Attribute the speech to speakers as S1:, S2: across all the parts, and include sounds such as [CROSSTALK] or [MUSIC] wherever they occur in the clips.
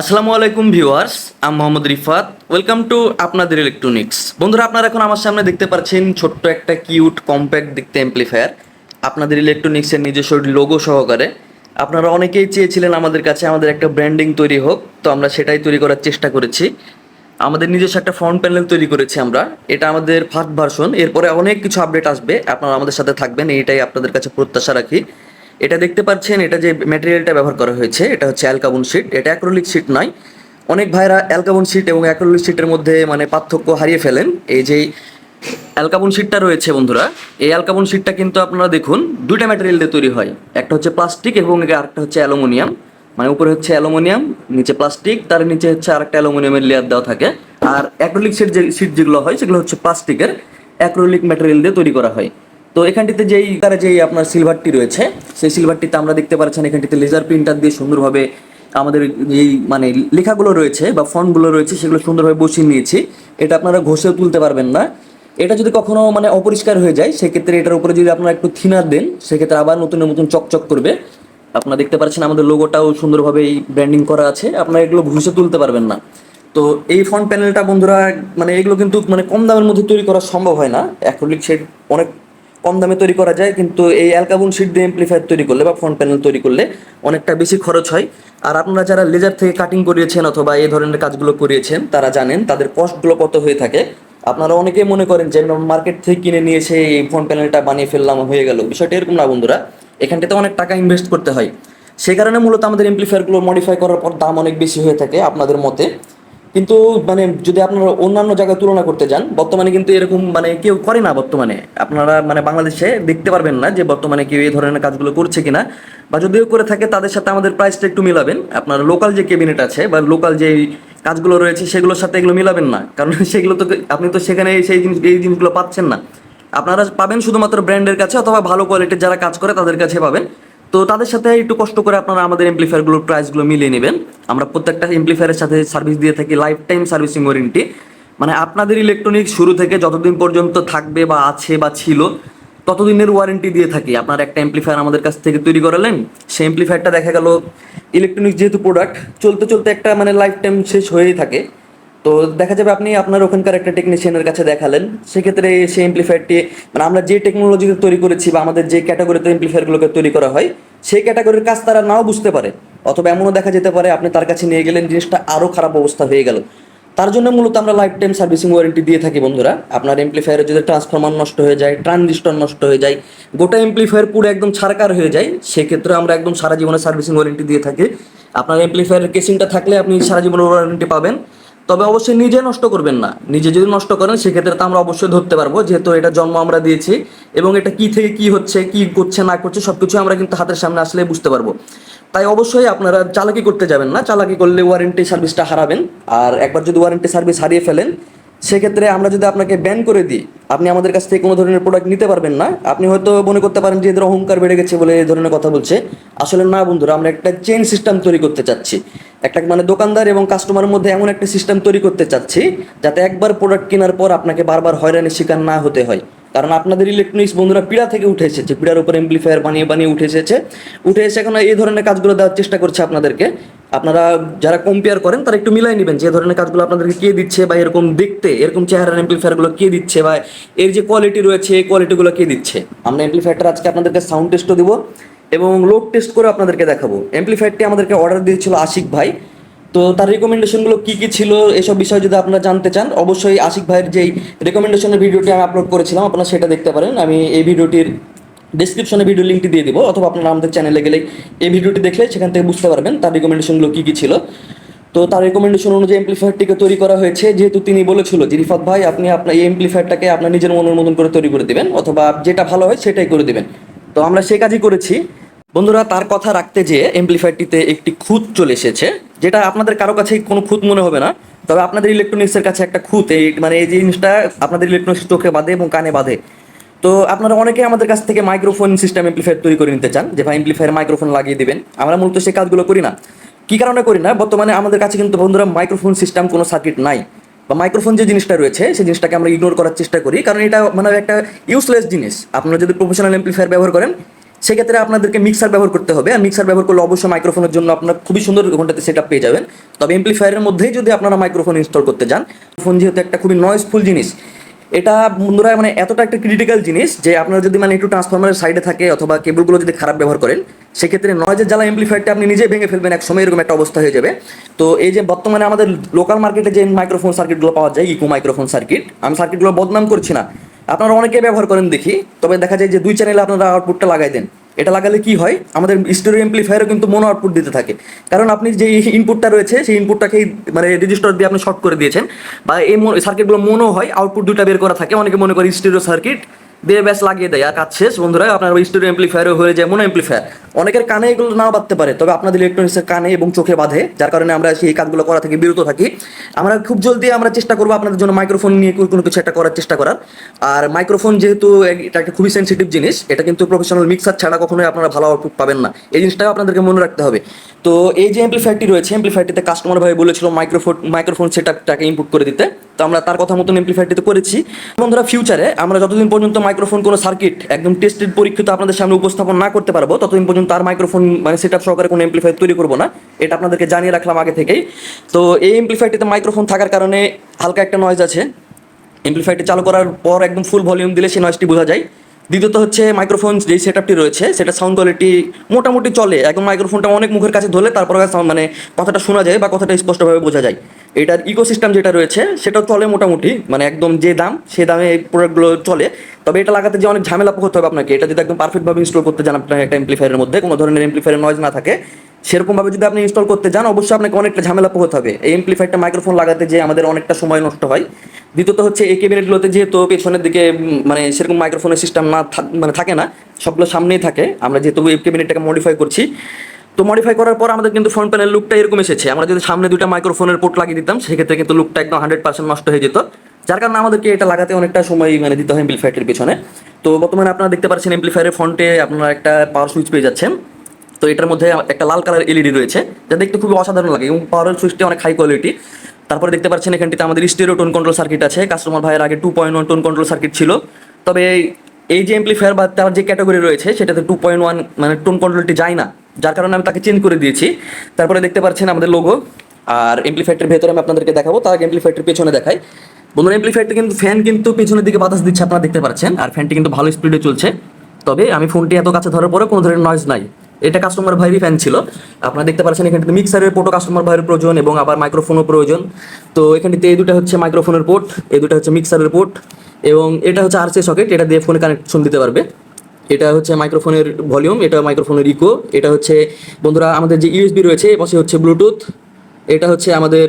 S1: আসসালামু আলাইকুম ভিউয়ার্স আমি মোহাম্মদ রিফাত ওয়েলকাম টু আপনাদের ইলেকট্রনিক্স বন্ধুরা, আপনারা এখন আমার সামনে দেখতে পাচ্ছেন ছোট্ট একটা কিউট কম্প্যাক্ট দেখতে অ্যাম্পলিফায়ার আপনাদের ইলেকট্রনিক্সের নিজস্ব লোগো সহকারে। আপনারা অনেকেই চেয়েছিলেন আমাদের কাছে আমাদের একটা ব্র্যান্ডিং তৈরি হোক, তো আমরা সেটাই তৈরি করার চেষ্টা করেছি। আমাদের নিজস্ব একটা ফ্রন্ট প্যানেল তৈরি করেছি আমরা। এটা আমাদের ফার্স্ট ভার্সন এরপরে অনেক কিছু আপডেট আসবে। আপনারা আমাদের সাথে থাকবেন, এইটাই আপনাদের কাছে প্রত্যাশা রাখি। এটা দেখতে পাচ্ছেন, এটা যে ম্যাটেরিয়ালটা ব্যবহার করা হয়েছে, এটা হচ্ছে অ্যালকাবন শিট। এটা অ্যাক্রোলিক শিট নয়। অনেক ভাইরা অ্যালকাবন শিট এবং অ্যাক্রোলিক শিটের মধ্যে মানে পার্থক্য হারিয়ে ফেলেন। এই যে অ্যালকাবন শিটটা রয়েছে বন্ধুরা, এই অ্যালকাবন শিটটা কিন্তু আপনারা দেখুন, দুইটা ম্যাটেরিয়াল দিয়ে তৈরি হয়। একটা হচ্ছে প্লাস্টিক এবং আরেকটা হচ্ছে অ্যালুমিনিয়াম। মানে উপরে হচ্ছে অ্যালুমিনিয়াম, নিচে প্লাস্টিক তার নিচে হচ্ছে আরেকটা অ্যালুমিনিয়ামের লেয়ার দেওয়া থাকে। আর অ্যাক্রোলিক শিট যে শিট যেগুলো হয়, সেগুলো হচ্ছে প্লাস্টিকের অ্যাক্রোলিক ম্যাটেরিয়াল দিয়ে তৈরি করা হয়। তো এখানটিতে যেই তারা যেই আপনার সিলভারটি রয়েছে, সেই সিলভারটিতে আমরা দেখতে পাচ্ছেন এখানটিতে লেজার প্রিন্টার দিয়ে সুন্দরভাবে আমাদের যেই মানে লেখাগুলো রয়েছে বা ফন্টগুলো রয়েছে, সেগুলো সুন্দরভাবে বসিয়ে নিয়েছি। এটা আপনারা ঘষেও তুলতে পারবেন না। এটা যদি কখনো মানে অপরিষ্কার হয়ে যায়, সেক্ষেত্রে এটার উপরে যদি আপনারা একটু থিনার দেন, সেক্ষেত্রে আবার নতুন নতুন চকচক করবে। আপনারা দেখতে পাচ্ছেন আমাদের লোগোটাও সুন্দরভাবে এই ব্র্যান্ডিং করা আছে। আপনারা এগুলো ঘুষে তুলতে পারবেন না। তো এই ফন্ট প্যানেলটা বন্ধুরা মানে এগুলো কিন্তু মানে কম দামের মধ্যে তৈরি করা সম্ভব হয় না। অ্যাক্রোলিক শেড অনেক কম দামে তৈরি করা যায়, কিন্তু এই অ্যালকাবন শিট দিয়ে এমপ্লিফায়ার তৈরি করলে বা ফ্রন্ট প্যানেল তৈরি করলে অনেকটা বেশি খরচ হয়। আর আপনারা যারা লেজার থেকে কাটিং করিয়েছেন অথবা এই ধরনের কাজগুলো করিয়েছেন, তারা জানেন তাদের কস্টগুলো কত হয়ে থাকে। আপনারা অনেকেই মনে করেন যে মার্কেট থেকে কিনে নিয়ে এসে এই ফ্রন্ট প্যানেলটা বানিয়ে ফেললাম, হয়ে গেল। বিষয়টা এরকম না বন্ধুরা, এখানটাতে অনেক টাকা ইনভেস্ট করতে হয়। সেই কারণে মূলত আমাদের এমপ্লিফায়ারগুলো মডিফাই করার পর দাম অনেক বেশি হয়ে থাকে আপনাদের মতে। কিন্তু মানে যদি আপনারা অন্যান্য জায়গায় তুলনা করতে যান, বর্তমানে কিন্তু এরকম মানে কেউ করে না বর্তমানে। আপনারা মানে বাংলাদেশে দেখতে পারবেন না যে বর্তমানে কেউ এই ধরনের কাজগুলো করছে কিনা। বা যদিও করে থাকে, তাদের সাথে আমাদের প্রাইসটা একটু মিলাবেন। আপনার লোকাল যে ক্যাবিনেট আছে বা লোকাল যে কাজগুলো রয়েছে, সেগুলোর সাথে এগুলো মিলাবেন না। কারণ [LAUGHS] সেগুলো তো আপনি তো সেখানে সেই জিনিস, এই জিনিসগুলো পাচ্ছেন না। আপনারা পাবেন শুধুমাত্র ব্র্যান্ডের কাছে অথবা ভালো কোয়ালিটির যারা কাজ করে, তাদের কাছে পাবেন। তো তাদের সাথে একটু কষ্ট করে আপনারা আমাদের এমপ্লিফায়ারগুলোর প্রাইসগুলো মিলিয়ে নেবেন। আমরা প্রত্যেকটা এমপ্লিফায়ারের সাথে সার্ভিস দিয়ে থাকি লাইফ টাইম সার্ভিসিং ওয়ারেন্টি মানে আপনাদের ইলেকট্রনিক্স শুরু থেকে যতদিন পর্যন্ত থাকবে বা আছে বা ছিল, ততদিনের ওয়ারেন্টি দিয়ে থাকি। আপনার একটা এমপ্লিফায়ার আমাদের কাছ থেকে তৈরি করালেন, সেই এমপ্লিফায়ারটা দেখা গেল ইলেকট্রনিক্স যেহেতু প্রোডাক্ট চলতে চলতে একটা মানে লাইফ টাইম শেষ হয়েই থাকে। তো দেখা যাবে আপনি আপনার ওখানকার একটা টেকনিশিয়ানের কাছে দেখালেন। সেক্ষেত্রে সেই এমপ্লিফায়ারটি মানে আমরা যে টেকনোলজিতে তৈরি করেছি বা আমাদের যে ক্যাটাগরিতে এমপ্লিফায়ারগুলোকে তৈরি করা হয়, সেই ক্যাটাগরির কাজ তারা নাও বুঝতে পারে। অথবা এমনও দেখা যেতে পারে, আপনি তার কাছে নিয়ে গেলেন, জিনিসটা আরও খারাপ অবস্থা হয়ে গেল। তার জন্য মূলত আমরা লাইফ টাইম সার্ভিসিং ওয়ারেন্টি দিয়ে থাকি বন্ধুরা। আপনার এমপ্লিফায়ারের যদি ট্রান্সফরমার নষ্ট হয়ে যায় ট্রানজিস্টর নষ্ট হয়ে যায়, গোটা এমপ্লিফায়ার পুরো একদম ছাড়কার হয়ে যায়, সেক্ষেত্রে আমরা একদম সারা জীবনের সার্ভিসিং ওয়ারেন্টি দিয়ে থাকি। আপনার এমপ্লিফায়ারের কেসিংটা থাকলে আপনি সারা জীবনের ওয়ারেন্টি পাবেন। তবে অবশ্যই নিজে নষ্ট করবেন না। নিজে যদি নষ্ট করেন, সেক্ষেত্রে তো আমরা অবশ্যই ধরতে পারব, যেহেতু এটা জন্ম আমরা দিয়েছি এবং এটা কি থেকে কি হচ্ছে, কি করছে, না করছে সব সবকিছু আমরা কিন্তু হাতের সামনে আসলে বুঝতে পারব। তাই অবশ্যই আপনারা চালাকি করতে যাবেন না। চালাকি করলে ওয়ারেন্টি সার্ভিসটা হারাবেন। আর একবার যদি ওয়ারেন্টি সার্ভিস হারিয়ে ফেলেন সেক্ষেত্রে আমরা যদি আপনাকে ব্যান করে দিই, আপনি আমাদের কাছ থেকে কোনো ধরনের প্রোডাক্ট নিতে পারবেন না। আপনি হয়তো মনে করতে পারেন যে এদের অহংকার বেড়ে গেছে বলে এই ধরনের কথা বলছে। আসলে না বন্ধুরা, আমরা একটা চেন সিস্টেম তৈরি করতে চাচ্ছি। একটা মানে দোকানদার এবং কাস্টমারের মধ্যে এমন একটা সিস্টেম তৈরি করতে চাচ্ছি, যাতে একবার প্রোডাক্ট কেনার পর আপনাকে বারবার হয়রানির শিকার না হতে হয়। কারণ আপনাদের ইলেকট্রনিক্স বন্ধুরা পীড়া থেকে উঠে এসেছে, পীড়ার উপর এমপ্লিফায়ার বানিয়ে বানিয়ে উঠে এসেছে। উঠে এসে এখন এই ধরনের কাজগুলো দেওয়ার চেষ্টা করছে আপনাদেরকে। আপনারা যারা কম্পেয়ার করেন, তারা একটু মিলাই নেবেন যে ধরনের কাজগুলো আপনাদেরকে কে দিচ্ছে বা এরকম দেখতে, এরকম চেহারার এমপ্লিফায়ারগুলো কে দিচ্ছে বা এর যে কোয়ালিটি রয়েছে, এই কোয়ালিটিগুলো কে দিচ্ছে। আমরা এমপ্লিফায়ারটা আজকে আপনাদেরকে সাউন্ড টেস্টও দিব এবং লোড টেস্ট করে আপনাদেরকে দেখাবো। এমপ্লিফায়ারটি আমাদেরকে অর্ডার দিয়েছিল আশিক ভাই। তো তার রেকমেন্ডেশনগুলো কী কী ছিল, এসব বিষয়ে যদি আপনারা জানতে চান, অবশ্যই আশিক ভাইয়ের যেই রেকমেন্ডেশনের ভিডিওটি আমি আপলোড করেছিলাম, আপনারা সেটা দেখতে পারেন। আমি এই ভিডিওটির ডিসক্রিপশনে ভিডিও লিঙ্কটি দিয়ে দিব, অথবা আপনারা আমাদের চ্যানেলে গেলে এই ভিডিওটি দেখলে সেখান থেকে বুঝতে পারবেন তার রেকমেন্ডেশনগুলো কী কী ছিল। তো তার রেকমেন্ডেশন অনুযায়ী এমপ্লিফায়ারটিকে তৈরি করা হয়েছে, যেহেতু তিনি বলেছিল যে, রিফাত ভাই, আপনি আপনার এই এমপ্লিফায়ারটাকে আপনার নিজের মনের মতন করে তৈরি করে দেবেন, অথবা যেটা ভালো হয় সেটাই করে দেবেন। তো আমরা সে কাজই করেছি। বন্ধুরা, তার কথা রাখতে যেয়ে এমপ্লিফায়ারটিতে একটি খুঁত চলে এসেছে, যেটা আপনাদের কারও কাছে কোনো খুঁত মনে হবে না, তবে আপনাদের ইলেকট্রনিক্সের কাছে একটা খুঁত, এই মানে এই জিনিসটা আপনাদের ইলেকট্রনিক্স চোখে বাঁধে এবং কানে বাঁধে। তো আপনারা অনেকে আমাদের কাছ থেকে মাইক্রোফোন সিস্টেম এমপ্লিফায়ার তৈরি করে নিতে চান, যে ভাই এমপ্লিফায়ার মাইক্রোফোন লাগিয়ে দিবেন। আমরা মূলত সেই কাজগুলো করি না। কি কারণে করি না? বর্তমানে আমাদের কাছে কিন্তু বন্ধুরা মাইক্রোফোন সিস্টেম কোনো সার্কিট নাই। বা মাইক্রোফোন যে জিনিসটা রয়েছে সেই জিনিসটাকে আমরা ইগনোর করার চেষ্টা করি, কারণ এটা মানে একটা ইউজলেস জিনিস। আপনারা যদি প্রফেশনাল এমপ্লিফায়ার ব্যবহার করেন, সেক্ষেত্রে আপনাদেরকে মিক্সার ব্যবহার করতে হবে। আর মিক্সার ব্যবহার করলে অবশ্যই মাইক্রোফোনের জন্য আপনার খুবই সুন্দর ওখানটাতে সেট পেয়ে যাবেন। তবে এমপ্লিফায়ারের মধ্যেই যদি আপনারা মাইক্রোফোন ইনস্টল করতে যান ফোন যেহেতু একটা খুবই নয়েজফুল জিনিস এটা বন্ধুরা মানে এতটা একটা ক্রিটিক্যাল জিনিস যে আপনারা যদি মানে একটু ট্রান্সফরমারের সাইডে থাকে অথবা কেবলগুলো যদি খারাপ ব্যবহার করেন, সেক্ষেত্রে নয়েজের জ্বালা এমপ্লিফায়ারটা আপনি নিজে ভেঙে ফেলবেন, এক সময় এরকম একটা অবস্থা হয়ে যাবে। তো এই যে বর্তমানে আমাদের লোকাল মার্কেটে যে মাইক্রোফোন সার্কিটগুলো পাওয়া যায় ইকো মাইক্রোফোন সার্কিট আমি সার্কিটগুলো বদনাম করছি না। আপনারা অনেকে ব্যবহার করেন দেখি, তবে দেখা যায় যে দুই চ্যানেলে আপনারা আউটপুটটা লাগাই দেন। এটা লাগালে কি হয়? আমাদের স্টোরি এমপ্লিফায়ারও কিন্তু মনো আউটপুট দিতে থাকে। কারণ আপনি যে ইনপুটটা রয়েছে, সেই ইনপুটটাকেই মানে রেজিস্টার দিয়ে আপনি শর্ট করে দিয়েছেন। বা এই সার্কিটগুলো মনো হয় আউটপুট দুটা বের করা থাকে। অনেকে মনে করে স্টোরিও সার্কিট দিয়ে ব্যাস লাগিয়ে দেয়। আর কাজ শেষ, বন্ধুরা, আপনার স্টোরি এমপ্লিফায়ারও হয়ে যায় মনো এমপ্লিফায়ার অনেকের কানে এগুলো নাও বাঁধতে পারে, তবে আপনাদের ইলেকট্রনিক্সের কানে এবং চোখে বাঁধে, যার কারণে আমরা সেই কাজগুলো করা থেকে বিরত থাকি। আমরা খুব জলদি আমরা চেষ্টা করব আপনাদের জন্য মাইক্রোফোন নিয়ে কোনো কিছু একটা করার চেষ্টা করার। আর মাইক্রোফোন যেহেতু এটা একটা খুবই সেন্সিটিভ জিনিস, এটা কিন্তু প্রফেশনাল মিক্সার ছাড়া কখনোই আপনারা ভালো আউটপুট পাবেন না। এই জিনিসটাও আপনাদেরকে মনে রাখতে হবে। তো এই যে এমপ্লিফায়ারটি রয়েছে এমপ্লিফায়ারটিতে কাস্টমার ভাবে বলেছিল মাইক্রোফোন মাইক্রোফোন সেটআপটাকে ইনপুট করে দিতে। তো আমরা তার কথা মতন এমপ্লিফায়ারটিতে করেছি। বন্ধুরা ফিউচারে আমরা যতদিন পর্যন্ত মাইক্রোফোন কোনো সার্কিট একদম টেস্টেড পরীক্ষিত আপনাদের সামনে উপস্থাপন না করতে পারব, ততদিন পর্যন্ত আর মাইক্রোফোন মানে সেট আপ সহকারে কোনো এমপ্লিফায়ার তৈরি করব না। এটা আপনাদেরকে জানিয়ে রাখলাম আগে থেকেই। তো এই এমপ্লিফায়ারটিতে মাইক্রোফোন থাকার কারণে হালকা একটা নয়েজ আছে। এমপ্লিফায়ারটি চালু করার পর একদম ফুল ভলিউম দিলে সেই নয়েজটি বোঝা যায়। দ্বিতীয়ত হচ্ছে মাইক্রোফোন যেই সেটআপটি রয়েছে, সেটা সাউন্ড কোয়ালিটি মোটামুটি চলে। এখন মাইক্রোফোনটা অনেক মুখের কাছে ধরলে তারপরে মানে কথাটা শোনা যায় বা কথাটা স্পষ্টভাবে বোঝা যায়। এটার ইকোসিস্টেম যেটা রয়েছে, সেটাও চলে মোটামুটি মানে একদম যে দাম, সে দামে এই প্রোডাক্টগুলো চলে। তবে এটা লাগাতে যে অনেক ঝামেলা করতে হবে আপনাকে, এটা যদি একদম পারফেক্টভাবে ইনস্টল করতে চান আপনার একটা এমপ্লিফায়ারের মধ্যে, কোনো ধরনের এমপ্লিফায়ারের নয়েজ না থাকে, সেরকমভাবে যদি আপনি ইনস্টল করতে যান, অবশ্যই আপনাকে অনেকটা ঝামেলা পোহাতে হবে। এই এমপ্লিফায়ারটা মাইক্রোফোন লাগাতে যে আমাদের অনেকটা সময় নষ্ট হয় দ্বিতীয়ত হচ্ছে এই ক্যাবিনেটগুলোতে যেহেতু পেছনের দিকে মানে সেরকম মাইক্রোফোনের সিস্টেম না মানে থাকে না, সবগুলো সামনেই থাকে, আমরা যেহেতু এই ক্যাবিনেটটাকে মডিফাই করছি। তো মডিফাই করার পর আমাদের কিন্তু ফ্রন্ট প্যানেল লুকটা এরকম এসেছে, আমরা যদি সামনে দুইটা মাইক্রোফোনের পোর্ট লাগিয়ে দিতাম, সেক্ষেত্রে কিন্তু লুকটা একদম হান্ড্রেড পার্সেন্ট নষ্ট হয়ে যেত। যার কারণে আমাদেরকে এটা লাগাতে অনেকটা সময় মানে দিতে হয় এমপ্লিফায়ারটির পেছনে। তো বর্তমানে আপনারা দেখতে পাচ্ছেন এমপ্লিফায়ারের ফ্রন্টে আপনারা একটা পাওয়ার সুইচ পেয়ে যাচ্ছেন। তো এটার মধ্যে একটা লাল কালার এলইডি রয়েছে যা দেখতে খুবই অসাধারণ লাগে এবং পাওয়ার সুইচটি অনেক হাই কোয়ালিটি তারপরে দেখতে পাচ্ছেন এখানটিতে আমাদের স্টেরিও টোন কন্ট্রোল সার্কিট আছে। কাস্টমার ভাইয়ের আগে two point one tone control circuit ছিল। তবে এই যে এমপ্লিফায়ার বা তার যে ক্যাটাগরি রয়েছে, সেটাতে টু পয়েন্ট ওয়ান মানে টোন কন্ট্রোলটি যায় না। যার কারণে আমি তাকে চেঞ্জ করে দিয়েছি। তারপরে দেখতে পাচ্ছেন আমাদের লোগো আর এমপ্লিফায়ারটির ভেতরে আমি আপনাদেরকে দেখাবো। তার আগে এমপ্লিফায়ারটির পেছনে দেখাই। বন্ধুরা এমপ্লিফায়ারটি কিন্তু ফ্যান কিন্তু পেছনের দিকে বাতাস দিচ্ছে, আপনারা দেখতে পাচ্ছেন। আর ফ্যানটি কিন্তু ভালো স্পিডে চলছে। তবে আমি ফোনটি এত কাছে ধরার পরে কোনো ধরনের নয়েজ নাই। এটা কাস্টমার ভাইয়েরই ফ্যান ছিল। আপনারা দেখতে পাচ্ছেন এখানটিতে মিক্সারের পোর্টও কাস্টমার ভাইয়ের প্রয়োজন এবং আবার মাইক্রোফোনও প্রয়োজন। তো এখানটিতে এই দুটো হচ্ছে মাইক্রোফোনের পোর্ট এই দুটো হচ্ছে মিক্সারের পোর্ট এবং এটা হচ্ছে আরসি সকেট এটা দিয়ে ফোনে কানেকশন দিতে পারবে। এটা হচ্ছে মাইক্রোফোনের ভলিউম এটা মাইক্রোফোনের ইকো এটা হচ্ছে, বন্ধুরা, আমাদের যে ইউএসবি রয়েছে, এ পাশে হচ্ছে ব্লুটুথ এটা হচ্ছে আমাদের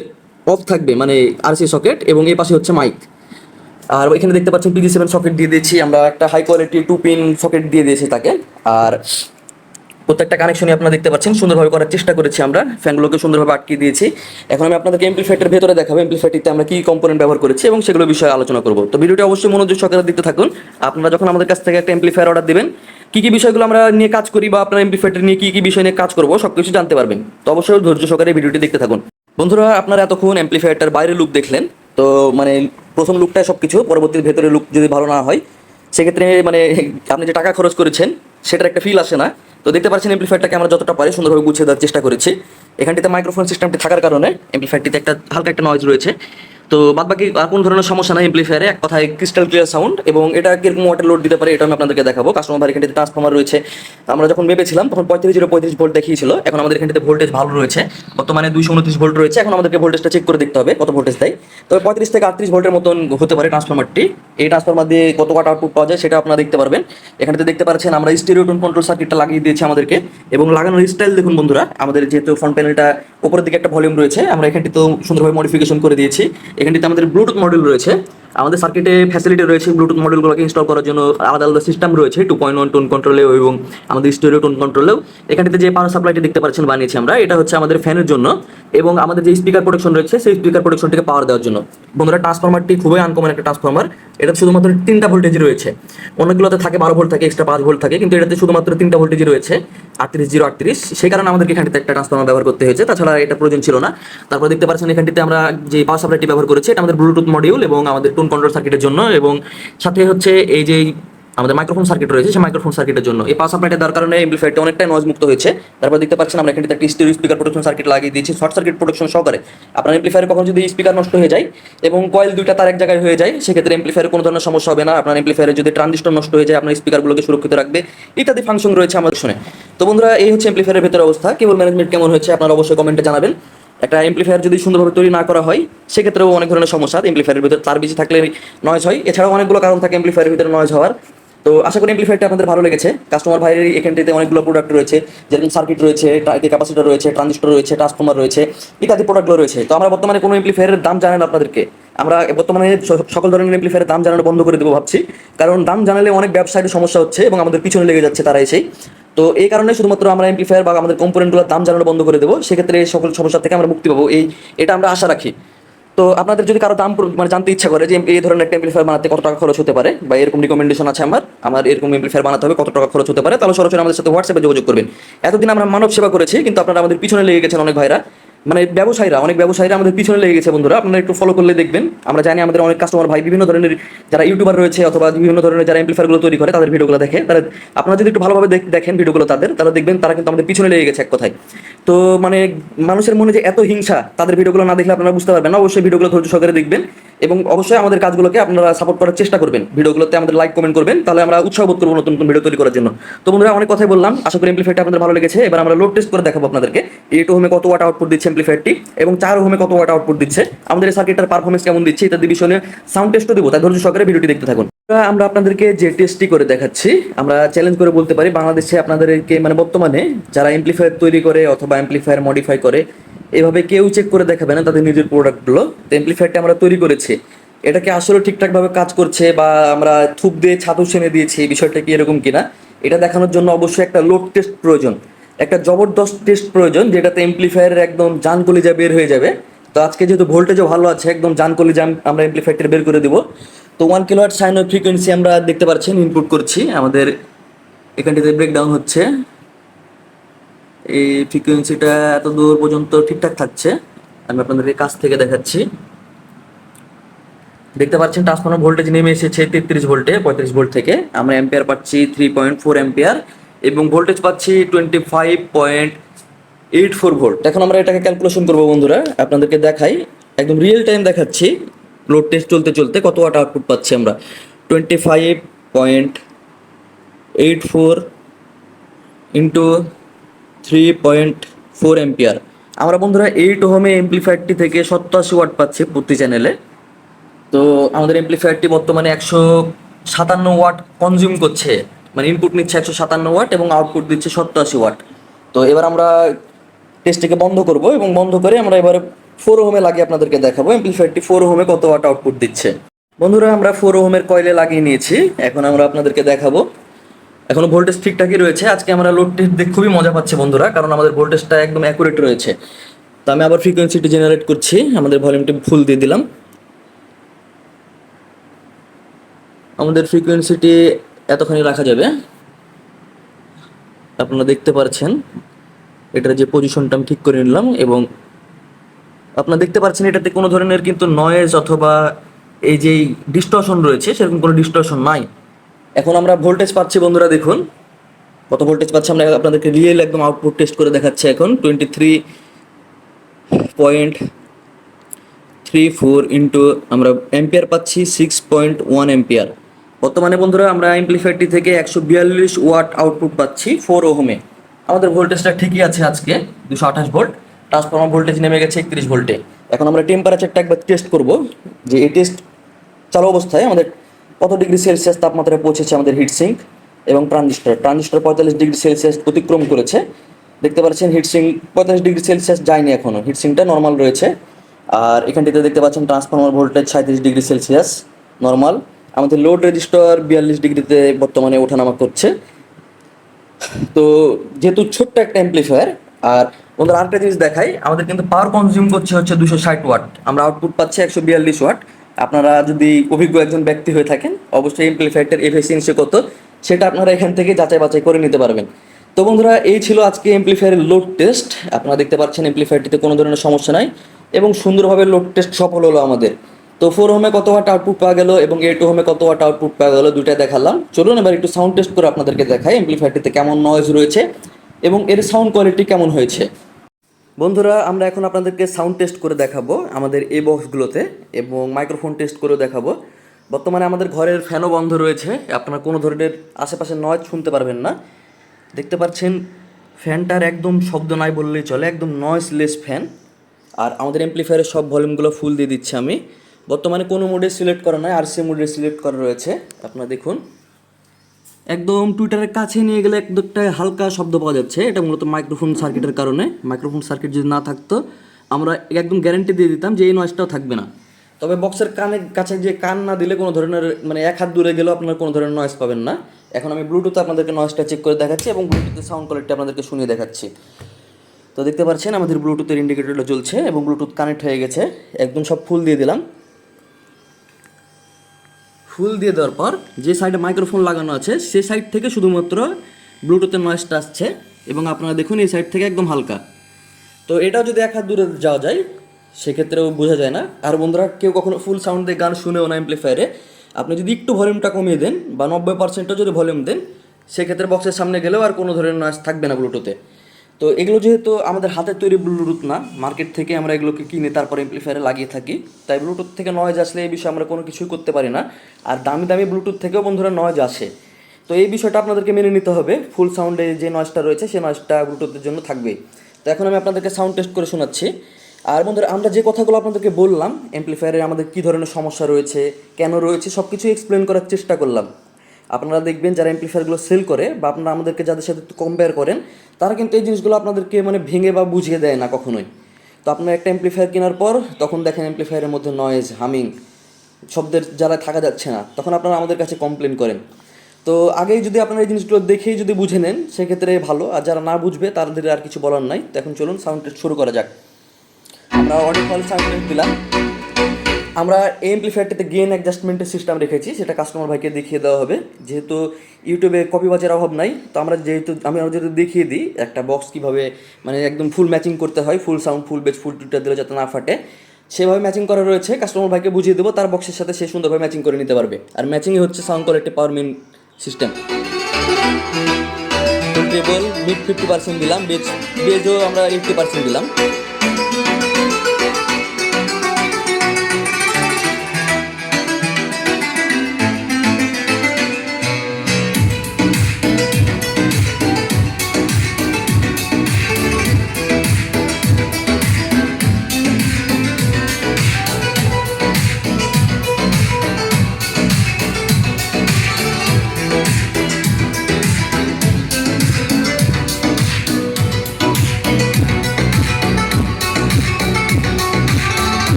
S1: অফ থাকবে মানে আরসি সকেট এবং এই পাশে হচ্ছে মাইক আর এখানে দেখতে পাচ্ছেন পিজি সেভেন সকেট দিয়ে দিয়েছি, আমরা একটা high quality two pin socket দিয়ে দিয়েছি তাকে। আর প্রত্যেকটা কানেকশনই আপনারা দেখতে পাচ্ছেন। সুন্দরভাবে করার চেষ্টা করেছি আমরা। ফ্যানগুলোকে সুন্দরভাবে আটকে দিয়েছি। এখন আমি আপনাদেরকে এমপ্লিফাইটের ভেতরে দেখাবো। এমপ্লিফাইটিতে আমরা কি কম্পোনেন্ট ব্যবহার করেছি এবং সেগুলো বিষয়ে আলোচনা করব। তো ভিডিওটি অবশ্যই মনোযোগ সহকারে দেখতে থাকুন। আপনারা যখন আমাদের কাছ থেকে একটা এমপ্লিফায়ার অর্ডার দেবেন, কি কি বিষয়গুলো আমরা নিয়ে কাজ করি বা আপনার এমপ্লিফাইটার নিয়ে কি কি বিষয় নিয়ে কাজ করব সব কিছু জানতে পারবেন। তো অবশ্যই ধৈর্য সহকারে ভিডিওটি দেখতে থাকুন। বন্ধুরা, আপনারা এতক্ষণ এমপ্লিফায়ারটার বাইরের লুক দেখলেন। তো মানে প্রথম লুকটা সব কিছু পরবর্তী ভেতরে লুক যদি ভালো না হয়, সেক্ষেত্রে মানে আপনি যে টাকা খরচ করেছেন, সেটার একটা ফিল আসে না। তো দেখতে পাচ্ছেন এমপ্লিফায়ারটাকে আমরা যতটা পারি সুন্দরভাবে গুছিয়ে দেওয়ার চেষ্টা করেছি। এখানটিতে মাইক্রোফোন সিস্টেমটি থাকার কারণে এমপ্লিফায়ারটিতে একটা হালকা একটা নয়েজ রয়েছে। তো বাদ বাকি আর কোনো ধরনের সমস্যা নাই এমপ্লিফায়ারে এক কথায় ক্রিস্টাল ক্লিয়ার সাউন্ড এবং এটা কীরকম ওয়াটার লোড দিতে পারে এটা আমি আপনাদেরকে দেখাবো। কাস্টমার ভাই এখানটিতে ট্রান্সফর্মার রয়েছে। আমরা যখন ভেবেছিলাম তখন পঁয়ত্রিশ জিরো পঁয়ত্রিশ ভোল্ট দেখিয়েছিল। এখন আমাদের এখানটিতে ভোল্টেজ ভালো রয়েছে। বর্তমানে দুইশো উনত্রিশ ভোল্ট রয়েছে। এখন আমাদেরকে ভোল্টেজটা চেক করে দেখতে হবে কত ভোল্টেজ দেয়। তবে পঁয়ত্রিশ থেকে আটত্রিশ ভোল্টের মতন হতে পারে ট্রান্সফর্মারটি এই ট্রান্সফর্মার দিয়ে কত ওয়াট আউটপুট পাওয়া যায় সেটা আপনারা দেখতে পারবেন। এখানে দেখতে পাচ্ছেন আমরা স্টেরিওটোন কন্ট্রোল সার্কিটটা লাগিয়ে দিয়েছি আমাদেরকে। এবং লাগানোর স্টাইল দেখুন বন্ধুরা, আমাদের যেহেতু ফ্রন্ট প্যানেলটা উপরের দিকে একটা ভলিউম রয়েছে, আমরা এখানটি তো সুন্দরভাবে মডিফিকেশন করে দিয়েছি। এখানটিতে আমাদের ব্লুটুথ মডেল রয়েছে। আমাদের সার্কিটে ফ্যাসিলিটি রয়েছে ব্লুটুথ মডেলগুলোকে ইনস্টল করার জন্য আলাদা আলাদা সিস্টেম রয়েছে টু পয়েন্ট ওয়ান টোন কন্ট্রোলেও এবং আমাদের স্টোরিও টোন কন্ট্রোলেও এখানটিতে যে পাওয়ার সাপ্লাইটি দেখতে পাচ্ছেন বানিয়েছি আমরা, এটা হচ্ছে আমাদের ফ্যানের জন্য এবং আমাদের যে স্পিকার প্রোটেকশন রয়েছে, সেই স্পিকার প্রোটেকশনটিকে পাওয়ার দেওয়ার জন্য। বন্ধুরা ট্রান্সফর্মারটি খুবই আনকমন একটা ট্রান্সফরমার এটা শুধুমাত্র তিনটা ভোল্টেজ রয়েছে। অনেকগুলোতে থাকে, বারো ভোল্ট থাকে এক্সট্রা পাঁচ ভোল্ট থাকে, কিন্তু এটাতে শুধুমাত্র তিনটা ভোল্টেজ রয়েছে, আটত্রিশ জিরো আটত্রিশ। সেই কারণে আমাদেরকে এখানটিতে একটা ট্রান্সফর্মার ব্যবহার করতে হয়েছে, তাছাড়া এটা প্রয়োজন ছিল না। তারপর দেখতে পাচ্ছেন এখানটিতে আমরা যে পাওয়ার সাপ্লাইটি ব্যবহার করেছি, এটা আমাদের ব্লুটুথ মডিউল এবং আমাদের টুন কন্ট্রোল সার্কিটের জন্য এবং সাথে হচ্ছে এই যে আমাদের মাইক্রোফোন সার্কিট রয়েছে, সেই মাইক্রোফোন সার্কিটের জন্য। এই পাওয়ার সাপ্লাইটা দেওয়ার কারণে এমপ্লিফায়ারটা অনেকটাই নয়েজ মুক্ত হয়েছে। তারপর দেখতে পাচ্ছেন আমরা এখানে একটা স্টিরিও স্পিকার প্রোটেকশন সার্কিট লাগিয়ে দিয়েছি শর্ট সার্কিট প্রোটেকশন সহকারে। আপনার এমপ্লিফায়ারে কখন যদি স্পিকার নষ্ট হয়ে যায় এবং কয়েল দুইটা তার এক জায়গায় হয়ে যায়, সেক্ষেত্রে এমপ্লিফায়ারে কোনো ধরনের সমস্যা হবে না। আপনার এমপ্লিফায়ারে যদি ট্রানজিস্টর নষ্ট হয়ে যায়, আপনার স্পিকারগুলোকে সুরক্ষিত রাখবে। ইত্যাদি ফাংশন রয়েছে আমাদের শুনে তো বন্ধুরা, এই হচ্ছে এমপ্লিফায়ারের ভেতরে অবস্থা। কেবল ম্যানেজমেন্ট কেমন হচ্ছে আপনারা অবশ্যই কমেন্টে জানাবেন। একটা এমপ্লিফায়ার যদি সুন্দরভাবে তৈরি না করা হয়, সেক্ষেত্রেও অনেক ধরনের সমস্যা। এমপ্লিফায়ারের ভিতরে তার বেশি থাকলে নয়েজ হয়। এছাড়াও অনেকগুলো কারণ থাকে এমপ্লিফায়ারের ভিতরে নয়েজ হওয়ার। তো আশা করি এমপ্লিফায়ারটা আপনাদের ভালো লেগেছে। কাস্টমার ভাইয়ের এখানটিতে অনেকগুলো প্রোডাক্ট রয়েছে, যেরকম সার্কিট রয়েছে ক্যাপাসিটার রয়েছে ট্রানজিস্টর রয়েছে ট্রান্সফর্মার রয়েছে, ইত্যাদি প্রোডাক্টগুলো রয়েছে। তো আমরা বর্তমানে কোনো এমপ্লিফায়ারের দাম জানেন আপনাদেরকে। আমরা বর্তমানে সকল ধরনের এমপ্লিফায়ারের দাম জানানো বন্ধ করে দেবো ভাবছি। কারণ দাম জানালে অনেক ব্যবসায়ীর সমস্যা হচ্ছে এবং আমাদের পিছনে লেগে যাচ্ছে তারা এসেই। তো এই কারণে শুধুমাত্র আমরা এমপ্লিফায়ার বা আমাদের কম্পোনেন্টগুলোর দাম জানানো বন্ধ করে দেবো। সেক্ষেত্রে সকল সমস্যা থেকে আমরা মুক্তি পাবো। এই, এটা আমরা আশা রাখি। তো আপনাদের যদি কারও দাম মানে জানতে ইচ্ছা করে যে এই ধরনের একটা এমপ্লিফায়ার বানাতে কত টাকা খরচ হতে পারে, বা এরকম রিকমেন্ডেশন আছে আমার আমার এরকম এমপ্লিফায়ার বানাতে হবে, কত টাকা খরচ হতে পারে, তাহলে সরাসরি আমাদের সাথে হোয়াটসঅ্যাপে যোগাযোগ করবেন। এতদিন আমরা মানব সেবা করেছি, কিন্তু আপনারা আমাদের পিছনে লেগে গেছেন অনেক ভাইরা। মানে ব্যবসায়ীরা, অনেক ব্যবসায়ীরা আমাদের পিছনে লেগে গেছে বন্ধুরা। আপনারা একটু ফলো করলে দেখবেন। আমরা জানি আমাদের অনেক কাস্টমার ভাই বিভিন্ন ধরনের যারা ইউটিউবার রয়েছে অথবা বিভিন্ন ধরনের যারা এমপ্লিফায়ারগুলো তৈরি করে, তাদের ভিডিওগুলো দেখে। তারা, আপনারা যদি একটু ভালোভাবে দেখ- দেখেন ভিডিওগুলো তাদের, তারা দেখবেন তারা কিন্তু আমাদের পিছনে লেগে গেছে এক কথায়। তো মানে মানুষের মনে যে এত হিংসা, তাদের ভিডিওগুলো না দেখলে আপনারা বুঝতে পারবেন না। অবশ্যই ভিডিওগুলো ধৈর্য সহকারে দেখবেন এবং অবশ্যই আমাদের কাজগুলোকে আপনারা সাপোর্ট করার চেষ্টা করবেন। ভিডিওগুলোতে আমাদের লাইক কমেন্ট করবেন। তাহলে আমরা উৎসাহ বোধ করব নতুন নতুন ভিডিও তৈরি করার জন্য। তো বন্ধুরা, অনেক কথাই বললাম। আশা করি এমপ্লিফায়ারটা আপনাদের ভালো লেগেছে। এবার আমরা লোড টেস্ট করে দেখাবো আপনাদেরকে। এই টু হোমে কত ওয়াট আউটপুট দিচ্ছে এমপ্লিফায়ারটি এবং চার হোমে কত ওয়াট আউটপুট দিচ্ছে? আমাদের এই সার্কিটটার পারফরমেন্স কেমন দিচ্ছে? ইত্যাদি বিষয়ে সাউন্ড টেস্টও দেবো, তাই ধৈর্য সহকারে ভিডিওটি দেখতে থাকুন। আমরা আপনাদেরকে যে টেস্টটি করে দেখাচ্ছি, আমরা চ্যালেঞ্জ করে বলতে পারি, বাংলাদেশে আপনাদেরকে মানে বর্তমানে যারা এমপ্লিফায়ার তৈরি করে অথবা এমপ্লিফায়ার মডিফাই করে, এভাবে কেউ চেক করে দেখাবে না, তাদের নিজের প্রোডাক্টগুলো তো এমপ্লিফায়ারটা আমরা তৈরি করেছি। এটাকে আসলে ঠিকঠাকভাবে কাজ করছে বা আমরা থুপ দিয়ে ছাতু সেনে দিয়েছি বিষয়টা কি এরকম কিনা, এটা দেখানোর জন্য অবশ্যই একটা লোড টেস্ট প্রয়োজন। একটা জবরদস্ত টেস্ট প্রয়োজন, যেটাতে এমপ্লিফায়ারের একদম জান কলিজা বের হয়ে যাবে। তো আজকে যেহেতু ভোল্টেজও ভালো আছে, একদম জান কলিজা আম- আমরা এমপ্লিফায়ারটা বের করে দিব। তো ওয়ান কিলোয়াট সাইন ফ্রিকোয়েন্সি আমরা দেখতে পাচ্ছেন ইনপুট করছি। আমাদের এখানটিতে ব্রেকডাউন হচ্ছে। এই ফ্রিকোয়েন্সিটা এত দূর পর্যন্ত ঠিকঠাক থাকছে। আমি আপনাদেরকে কাছ থেকে দেখাচ্ছি। দেখতে পাচ্ছেন ট্রান্সফর্মার ভোল্টেজ নেমে এসেছে তেত্রিশ ভোল্টে পঁয়ত্রিশ ভোল্ট থেকে। আমরা অ্যাম্পিয়ার পাচ্ছি থ্রি পয়েন্ট ফোর অ্যাম্পিয়ার এবং ভোল্টেজ পাচ্ছি twenty five point eight four volt এখন আমরা এটাকে ক্যালকুলেশন করব বন্ধুরা, আপনাদেরকে দেখাই। একদম রিয়েল টাইম দেখাচ্ছি লোড টেস্ট চলতে চলতে কত ওয়াট আউটপুট পাচ্ছি আমরা। Twenty five point eight four into three point four ampere আমরা বন্ধুরা এইট হোমে এমপ্লিফায়ারটি থেকে সত্তর ওয়াট পাচ্ছি প্রতি চ্যানেলে তো আমাদের এমপ্লিফায়ারটি বর্তমানে একশো সাতান্ন ওয়াট কনজিউম করছে। মানে ইনপুট নিচ্ছে একশো সাতান্ন ওয়াট এবং আউটপুট দিচ্ছে সত্তর আশি ওয়াট তো এবার আমরা টেস্টটিকে বন্ধ করব এবং বন্ধ করে আমরা এবারে ফোর হোমে লাগিয়ে আপনাদেরকে দেখাবো। এমপ্লিফায়ারটি ফোর হোমে কত ওয়াট আউটপুট দিচ্ছে। বন্ধুরা, আমরা ফোর হোমের কয়েলে লাগিয়ে নিয়েছি। এখন আমরা আপনাদেরকে দেখাবো। এখনও ভোল্টেজ ঠিকঠাকই রয়েছে। আজকে আমরা লোড টেস্ট দেখে খুবই মজা পাচ্ছি বন্ধুরা, কারণ আমাদের ভোল্টেজটা একদম অ্যাকুরেট রয়েছে। তো আমি আবার ফ্রিকোয়েন্সিটি জেনারেট করছি। আমাদের ভলিউমটি ফুল দিয়ে দিলাম। আমাদের ফ্রিকোয়েন্সিটি এতখানি রাখা যাবে। আপনারা দেখতে পাচ্ছেন এটার যে পজিশনটা আমি ঠিক করে নিলাম এবং আপনারা দেখতে পাচ্ছেন এটাতে কোনো ধরনের কিন্তু নয়েজ অথবা এই যে ডিস্টর্শন রয়েছে, সেরকম কোনো ডিস্টর্শন নাই। এখন আমরা ভোল্টেজ পাচ্ছি বন্ধুরা দেখুন। কত ভোল্টেজ পাচ্ছি আমরা আপনাদেরকে রিয়েল একদম আউটপুট টেস্ট করে দেখাচ্ছি এখন। Twenty three point three four into আমরা এম্পিয়ার পাচ্ছি সিক্স পয়েন্ট ওয়ান এম্পিয়ার বর্তমানে বন্ধুরা আমরা এমপ্লিফায়ারটি থেকে একশো বিয়াল্লিশ ওয়াট আউটপুট পাচ্ছি ফোর ওহমে আমাদের ভোল্টেজটা ঠিকই আছে আজকে, দুশো আঠাশ ভোল্ট ট্রান্সফর্মার ভোল্টেজ নেমে গেছে একত্রিশ ভোল্টে এখন আমরা টেম্পারেচারটা একবার টেস্ট করব, যে এই টেস্ট চালু অবস্থায় আমাদের কত ডিগ্রি সেলসিয়াস তাপমাত্রায় পৌঁছেছে আমাদের হিটসিঙ্ক এবং ট্রানজিস্টার ট্রানজিস্টার পঁয়তাল্লিশ ডিগ্রি সেলসিয়াস অতিক্রম করেছে। দেখতে পাচ্ছেন হিটসিং পঁয়তাল্লিশ ডিগ্রি সেলসিয়াস যায়নি এখনও। হিটসিংটা নর্মাল রয়েছে। আর এখানটিতে দেখতে পাচ্ছেন ট্রান্সফর্মার ভোল্টেজ সাঁত্রিশ ডিগ্রি সেলসিয়াস নর্মাল আমাদের লোড রেজিস্টার বিয়াল্লিশ ডিগ্রিতে বর্তমানে ওঠানামা করছে। তো যেহেতু ছোট্ট একটা অ্যাম্প্লিফায়ার আর বন্ধুরা আরেকটা জিনিস দেখাই, আমাদের কিন্তু পাওয়ার কনজিউম করছে হচ্ছে দুশো ষাট ওয়াট আমরা আউটপুট পাচ্ছি একশো বিয়াল্লিশ ওয়াট আপনারা যদি অভিজ্ঞ একজন ব্যক্তি হয়ে থাকেন, অবশ্যই এমপ্লিফায়ারটার এফিসিয়েন্সি কত, সেটা আপনারা এখান থেকে যাচাই বাছাই করে নিতে পারবেন। তো বন্ধুরা, এই ছিল আজকে এমপ্লিফায়ারের লোড টেস্ট আপনারা দেখতে পাচ্ছেন এমপ্লিফায়ারটিতে কোনো ধরনের সমস্যা নাই, এবং সুন্দরভাবে লোড টেস্ট সফল হলো আমাদের। তো ফোর হোমে কত ওয়াট আউটপুট পাওয়া গেল এবং এ টু হোমে কত ওয়াট আউটপুট পাওয়া গেল দুইটা দেখালাম। চলুন এবার একটু সাউন্ড টেস্ট করে আপনাদেরকে দেখাই এমপ্লিফায়ারটিতে কেমন নয়েজ রয়েছে এবং এর সাউন্ড কোয়ালিটি কেমন হয়েছে। বন্ধুরা, আমরা এখন আপনাদেরকে সাউন্ড টেস্ট করে দেখাবো আমাদের এ বক্সগুলোতে এবং মাইক্রোফোন টেস্ট করে দেখাবো। বর্তমানে আমাদের ঘরের ফ্যানও বন্ধ রয়েছে, আপনারা কোনো ধরনের আশেপাশে নয়েজ শুনতে পারবেন না। দেখতে পাচ্ছেন ফ্যানটার একদম শব্দ নাই বললেই চলে, একদম নয়েসলেস ফ্যান আর আমাদের এমপ্লিফায়ারের সব ভলিউমগুলো ফুল দিয়ে দিচ্ছি আমি। বর্তমানে কোনো মোডে সিলেক্ট করা নয় আর সে মোডে সিলেক্ট করা রয়েছে। আপনারা দেখুন। একদম টুইটারের কাছে নিয়ে গেলে একটা হালকা শব্দ পাওয়া যাচ্ছে। এটা মূলত মাইক্রোফোন সার্কিটের কারণে। মাইক্রোফোন সার্কিট যদি না থাকতো, আমরা একদম গ্যারান্টি দিয়ে দিতাম যে এই নয়েজটাও থাকবে না। তবে বক্সের কানে কাছে যে কান না দিলে কোনো ধরনের মানে এক হাত দূরে গেলেও আপনারা কোনো ধরনের নয়েজ পাবেন না। এখন আমি ব্লুটুথ আপনাদেরকে নয়েজটা চেক করে দেখাচ্ছি এবং ব্লুটুথের সাউন্ড কোয়ালিটি আপনাদেরকে শুনিয়ে দেখাচ্ছি। তো দেখতে পাচ্ছেন, আমাদের ব্লুটুথের ইন্ডিকেটরটা জ্বলছে এবং ব্লুটুথ কানেক্ট হয়ে গেছে। একদম সব ফুল দিয়ে দিলাম। ফুল দিয়ে দেওয়ার পর যে সাইডে মাইক্রোফোন লাগানো আছে সেই সাইড থেকে শুধুমাত্র ব্লুটুথের নয়েজটা আসছে এবং আপনারা দেখুন এই সাইড থেকে একদম হালকা। তো এটাও যদি এক হাত দূরে যাওয়া যায়, সেক্ষেত্রেও বোঝা যায় না। আর বন্ধুরা, কেউ কখনো ফুল সাউন্ড দিয়ে গান শুনেও না এমপ্লিফায়ারে আপনি যদি একটু ভলিউমটা কমিয়ে দেন বা নব্বই পার্সেন্টও যদি ভলিউম দেন, সেক্ষেত্রে বক্সের সামনে গেলেও আর কোনো ধরনের নয়েজ থাকবে না ব্লুটুথে তো এগুলো যেহেতু আমাদের হাতের তৈরি ব্লুটুথ না মার্কেট থেকে আমরা এগুলোকে কিনে তারপর এমপ্লিফায়ারে লাগিয়ে থাকি। তাই ব্লুটুথ থেকে নয়েজ আসলে এই বিষয়ে আমরা কোনো কিছুই করতে পারি না। আর দামি দামি ব্লুটুথ থেকেও বন্ধুরা নয়েজ আসে। তো এই বিষয়টা আপনাদেরকে মেনে নিতে হবে। ফুল সাউন্ডে যে নয়েজটা রয়েছে সেই নয়েজটা ব্লুটুথের জন্য থাকবে। তো এখন আমি আপনাদেরকে সাউন্ড টেস্ট করে শোনাচ্ছি। আর বন্ধুরা, আমরা যে কথাগুলো আপনাদেরকে বললাম এমপ্লিফায়ারে আমাদের কী ধরনের সমস্যা রয়েছে, কেন রয়েছে সব কিছু এক্সপ্লেন করার চেষ্টা করলাম। আপনারা দেখবেন যারা এমপ্লিফায়ারগুলো সেল করে বা আপনারা আমাদেরকে যাদের সাথে কম্পেয়ার করেন, তারা কিন্তু এই জিনিসগুলো আপনাদেরকে মানে ভেঙে বা বুঝিয়ে দেয় না কখনোই। তো আপনার একটা এমপ্লিফায়ার কেনার পর তখন দেখেন এমপ্লিফায়ারের মধ্যে নয়েজ হামিং শব্দের যারা থাকা যাচ্ছে না। তখন আপনারা আমাদের কাছে কমপ্লেন করেন। তো আগেই যদি আপনারা এই জিনিসগুলো দেখেই যদি বুঝে নেন, সেক্ষেত্রে ভালো। আর যারা না বুঝবে, তাদের আর কিছু বলার নাই। তো এখন চলুন সাউন্ড টেস্ট শুরু করা যাক। আমরা অনেক ভালো সাউন্ড টেস্ট দিলাম। আমরা এমপ্লিফায়ারটিতে গেন অ্যাডজাস্টমেন্টের সিস্টেম রেখেছি, সেটা কাস্টমার ভাইকে দেখিয়ে দেওয়া হবে। যেহেতু ইউটিউবে কপি বাজার অভাব নাই, তো আমরা যেহেতু, আমি আমরা যেহেতু দেখিয়ে দিই, একটা বক্স কীভাবে মানে একদম ফুল ম্যাচিং করতে হয় ফুল সাউন্ড ফুল বেজ ফুল টুটা দিলে যাতে না ফাটে, সেভাবে ম্যাচিং করা রয়েছে। কাস্টমার ভাইকে বুঝিয়ে দেবো, তার বক্সের সাথে সে সুন্দরভাবে ম্যাচিং করে নিতে পারবে। আর ম্যাচিংই হচ্ছে sound quality power main system treble mid fifty percent দিলাম বেজ বেজও আমরা এইটটি পার্সেন্ট দিলাম।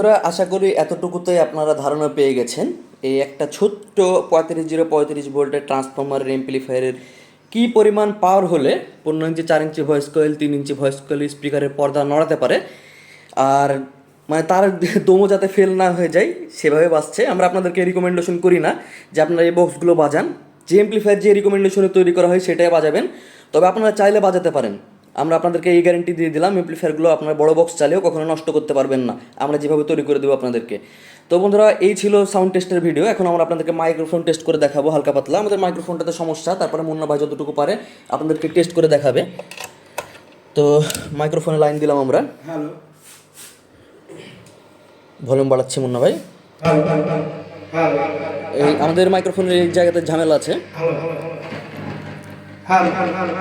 S1: বন্ধুরা, আশা করি এতটুকুতেই আপনারা ধারণা পেয়ে গেছেন। এই একটা ছোট্ট পঁয়ত্রিশ জিরো পঁয়ত্রিশ ভোল্টের ট্রান্সফর্মারের এমপ্লিফায়ারের কী পরিমাণ পাওয়ার হলে পনেরো ইঞ্চি, চার ইঞ্চি ভয়েস কয়েল তিন ইঞ্চি ভয়েস কয়েল স্পিকারের পর্দা নড়াতে পারে। আর মানে তার দমও যাতে ফেল না হয়ে যায়, সেভাবে বাজছে আমরা আপনাদেরকে রিকমেন্ডেশন করি না যে আপনারা এই বক্সগুলো বাজান। যে এমপ্লিফায়ার যে রিকমেন্ডেশনে তৈরি করা হয়, সেটাই বাজাবেন। তবে আপনারা চাইলে বাজাতে পারেন। আমরা আপনাদেরকে এই গ্যারেন্টি দিয়ে দিলাম এমপ্লিফায়ারগুলো আপনার বড় বক্স চালিয়েও কখনো নষ্ট করতে পারবেন না আমরা যেভাবে তৈরি করে দেবো আপনাদেরকে তো বন্ধুরা এই ছিল সাউন্ড টেস্টের ভিডিও এখন আমরা আপনাদেরকে মাইক্রোফোন টেস্ট করে দেখাবো হালকা পাতলা আমাদের মাইক্রোফোনটাতে সমস্যা তারপরে মুন্না ভাই যতটুকু পারে আপনাদেরকে টেস্ট করে দেখাবে তো মাইক্রোফোনে লাইন দিলাম আমরা
S2: হ্যালো
S1: ভলিউম বাড়াচ্ছি মুন্না ভাই এই আমাদের মাইক্রোফোনের এই জায়গাতে ঝামেলা আছে
S2: Hello,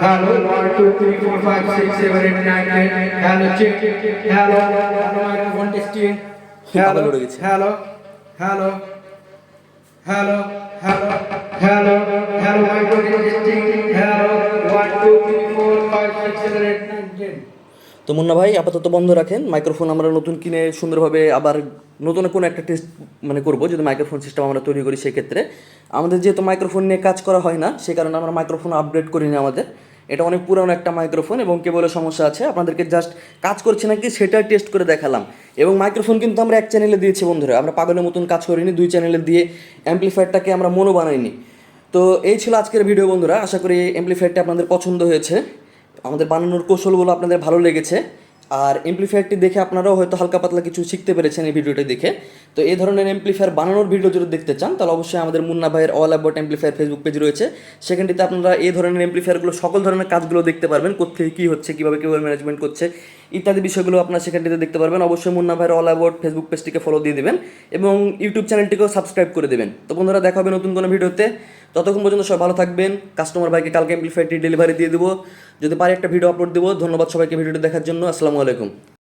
S2: hello, one, two, three, four, five, six, seven, eight, nine, ten. Hello, check. Hello, hello, microphone testing. Hello, hello, hello, hello, hello, hello, hello, microphone testing. Hello, one, two, three, four, five, six, seven, eight, nine, ten.
S1: তো মুন্না ভাই, আপাতত বন্ধ রাখেন। Microphone আমরা নতুন কিনে সুন্দরভাবে আবার নতুন কোনো একটা টেস্ট মানে করব, যদি মাইক্রোফোন সিস্টেম আমরা তৈরি করি সেক্ষেত্রে। আমাদের যেহেতু মাইক্রোফোন নিয়ে কাজ করা হয় না, সে কারণে আমরা মাইক্রোফোন আপডেট করিনি আমাদের। এটা অনেক পুরানো একটা মাইক্রোফোন এবং কেবলের সমস্যা আছে, আপনাদেরকে জাস্ট কাজ করছে নাকি সেটা টেস্ট করে দেখালাম। এবং মাইক্রোফোন কিন্তু আমরা এক চ্যানেলে দিয়েছি বন্ধুরা, আমরা পাগলের মতন কাজ করিনি, দুই চ্যানেলে দিয়ে অ্যাম্পলিফায়ারটাকে আমরা মনো বানাইনি। তো এই ছিল আজকের ভিডিও বন্ধুরা, আশা করি অ্যাম্পলিফায়ারটা আপনাদের পছন্দ হয়েছে। আমাদের বানানোর কৌশলগুলো আপনাদের ভালো লেগেছে। আর এমপ্লিফায়ারটি দেখে আপনারাও হয়তো হালকা পাতলা কিছু শিখতে পেরেছেন এই ভিডিওটি দেখে। তো এই ধরনের এমপ্লিফায়ার বানানোর ভিডিও যদি দেখতে চান, তাহলে অবশ্যই আমাদের মুন্না ভাইয়ের All About Amplifier Facebook page রয়েছে। সেখানটিতে আপনারা এই ধরনের এমপ্লিফায়ারগুলো সকল ধরনের কাজগুলো দেখতে পারবেন কোথেকে কী হচ্ছে, কীভাবে কীভাবে ম্যানেজমেন্ট করছে, ইত্যাদি বিষয়গুলো আপনারা সেখানটিতে দেখতে পারবেন। অবশ্যই মুন্না ভাইয়ের অল অ্যাবাউট ফেসবুক পেজটিকে ফলো দিয়ে দেবেন এবং ইউটিউব চ্যানেলটিকেও সাবস্ক্রাইব করে দেবেন। তো বন্ধুরা, দেখা হবে নতুন কোনো ভিডিওতে। ততক্ষণ পর্যন্ত সবাই ভালো থাকবেন। কাস্টমার ভাইকে কালকে এমপ্লিফায়ারটি ডেলিভারি দিয়ে দেবো। যদি পারি একটা ভিডিও আপলোড দেবো। ধন্যবাদ সবাইকে ভিডিওটি দেখার জন্য। আসসালামু আলাইকুম।